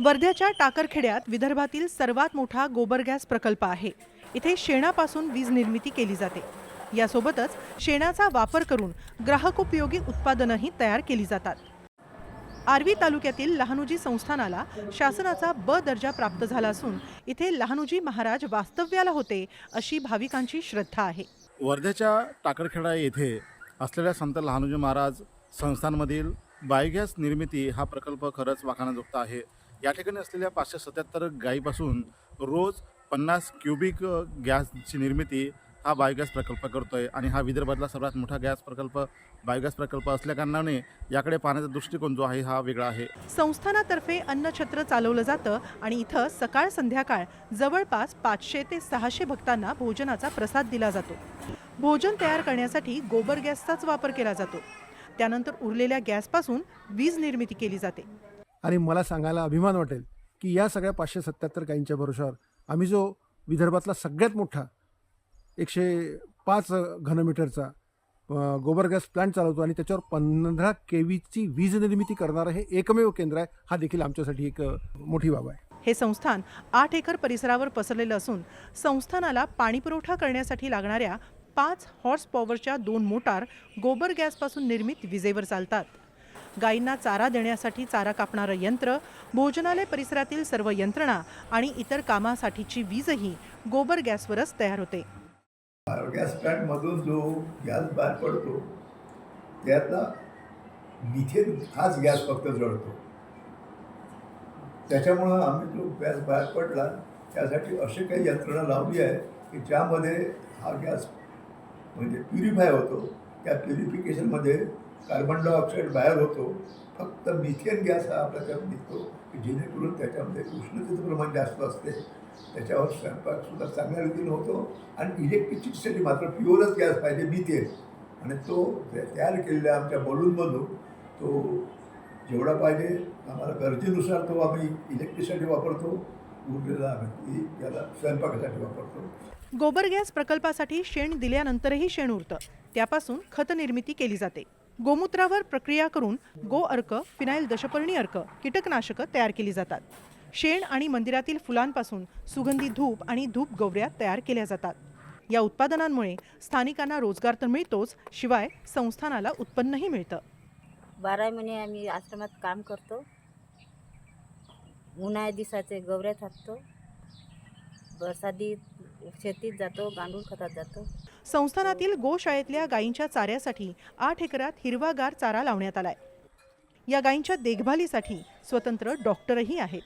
वर्ध्याच्या टाकरखेड्यात विदर्भातील सर्वात मोठा गोबर गॅस प्रकल्प आहे. इथे शेणापासून वीज निर्मिती केली जाते. यासोबतच शेणाचा वापर करून ग्राहकोपयोगी उत्पादनंही तयार केली जातात. आर्वी तालुक्यातील लहानुजी संस्थानाला शासनाचा ब दर्जा प्राप्त झाला असून इथे लहानुजी महाराज वास्तव्याला होते अशी भाविकांची श्रद्धा आहे. वर्ध्याच्या टाकरखेडा येथे असलेल्या संत लहानुजी महाराज संस्थांमधील बायोगॅस निर्मिती हा प्रकल्प खरंच वाखाणाजोगता आहे. या ठिकाणी असलेल्या पाचशे सत्याहत्तर गायीपासून रोज पन्नास क्युबिक गॅसची निर्मिती हा बायोगॅस प्रकल्प करतो आहे आणि हा विदर्भातला सर्वात मोठा गॅस प्रकल्प बायोगॅस प्रकल्प असल्याकारणाने याकडे पाहण्याचा दृष्टिकोन जो आहे हा वेगळा आहे. संस्थानातर्फे अन्नछत्र चालवलं जातं आणि इथं सकाळ संध्याकाळ जवळपास पाचशे ते सहाशे भक्तांना भोजनाचा प्रसाद दिला जातो. भोजन तयार करण्यासाठी गोबर गॅसचाच वापर केला जातो. त्यानंतर उरलेल्या गॅसपासून वीज निर्मिती केली जाते. आणि मला सांगायला अभिमान वाटेल की या सगळ्या पाचशे सत्याहत्तर गायींच्या भरोशावर आम्ही जो विदर्भातला सगळ्यात मोठा एकशे पाच घनमीटरचा गोबर गॅस प्लांट चालवतो आणि त्याच्यावर पंधरा के व्हीची वीज निर्मिती करणारं हे एकमेव केंद्र आहे हा देखील आमच्यासाठी एक मोठी बाब आहे. हे संस्थान आठ एकर परिसरावर पसरलेलं असून संस्थानाला पाणीपुरवठा करण्यासाठी लागणाऱ्या पाच हॉर्स पॉवरच्या दोन मोटार गोबर गॅसपासून निर्मित विजेवर चालतात. गायींना चारा देण्यासाठी चारा कापणारं यंत्र भोजनालय परिसरातील सर्व यंत्रणा आणि इतर कामासाठीची वीजही गोबर गॅसवरच तयार होते. गॅस प्लॅन्टमधून जो गॅस बाहेर पडतो त्यातला मिथेन हाच गॅस फक्त जळतो. त्याच्यामुळं आम्ही जो गॅस बाहेर पडला त्यासाठी अशी काही यंत्रणा लावली आहे की ज्यामध्ये हा गॅस म्हणजे प्युरिफाय होतो. त्या प्युरिफिकेशनमध्ये कार्बन डायऑक्साईड बाहेर होतो फक्त मिथेन गॅस हा आपल्या त्यात निघतो की जेणेकरून त्याच्यामध्ये उष्णतेचं प्रमाण जास्त असते. त्याच्यावर स्वयंपाकसुद्धा चांगल्या रीतीने होतो आणि इलेक्ट्रिसिटीसाठी मात्र प्युअरच गॅस पाहिजे मिथेन आणि तो तयार केलेल्या आमच्या बलूनमधून तो जेवढा पाहिजे आम्हाला गरजेनुसार तो आम्ही इलेक्ट्रिसिटी वापरतो उरलेला आम्ही याला स्वयंपाकासाठी वापरतो. गोबर गॅस प्रकल्पासाठी शेण दिल्यानंतरही शेण उरतं. त्यापासून खत निर्मिती केली जाते. गोमूत्रावर प्रक्रिया करून गो अर्क फिनाईल दशपर्णी अर्क कीटकनाशकं तयार केली जातात. शेण आणि मंदिरातील फुलांपासून सुगंधी धूप आणि धूप गौऱ्या तयार केल्या जातात. या उत्पादनांमुळे स्थानिकांना रोजगार तर मिळतोच शिवाय संस्थानाला उत्पन्नही मिळतं. बारा महिने आम्ही आश्रमात काम करतो. उन्हाळ्या दिवसाचे गौऱ्या थापतो. बरसादीत शेतीत जातो गांडूळ खतात जातो. संस्थानातील गोशाळेतल्या गायींच्या चाऱ्यासाठी आठ एकरात हिरवागार चारा लावण्यात आलाय. या गायींच्या देखभालीसाठी स्वतंत्र डॉक्टरही आहेत.